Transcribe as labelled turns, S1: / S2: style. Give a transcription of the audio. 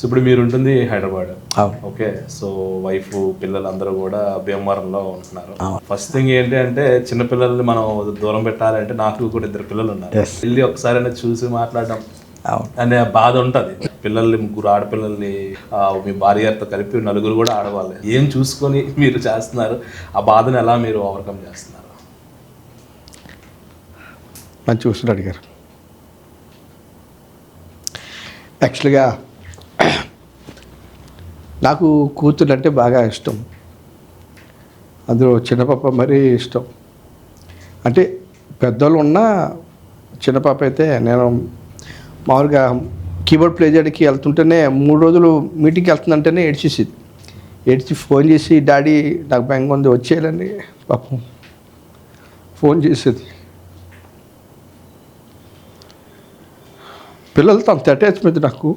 S1: So ఇప్పుడు మీరు ఉంటుంది హైదరాబాద్ ఓకే సో వైఫ్ పిల్లలు అందరూ కూడా భీమవరంలో ఉంటున్నారు. ఫస్ట్ థింగ్ ఏంటి అంటే చిన్న పిల్లల్ని మనం దూరం పెట్టాలంటే నాకు కూడా ఇద్దరు పిల్లలు ఉన్నారు. వెళ్ళి ఒకసారి చూసి మాట్లాడడం
S2: అవును.
S1: అనే బాధ ఉంటది. పిల్లల్ని ముగ్గురు ఆడపిల్లల్ని ఆ, మీ భార్యతో కలిపి నలుగురు కూడా ఆడవాళ్ళే. ఏం చూసుకొని మీరు చేస్తున్నారు? ఆ బాధను ఎలా మీరు ఓవర్కమ్ చేస్తున్నారు?
S2: మంచి క్వశ్చన్ అడిగారు. యాక్చువల్గా నాకు కూతురు అంటే బాగా ఇష్టం. అందులో చిన్నపాప మరీ ఇష్టం. అంటే పెద్దోళ్ళు ఉన్నా చిన్నపాప అయితే నేను మామూలుగా కీబోర్డ్ ప్లే చేయడానికి వెళ్తుంటేనే మూడు రోజులు మీటింగ్కి వెళ్తుందంటేనే ఏడ్చేసేది. ఏడ్చి ఫోన్ చేసి డాడీ నాకు బెంగ ఉంది వచ్చేయాలండి. పాపం ఫోన్ చేసేది. పిల్లలతో అంత అటాచ్మెంట్ నాకు.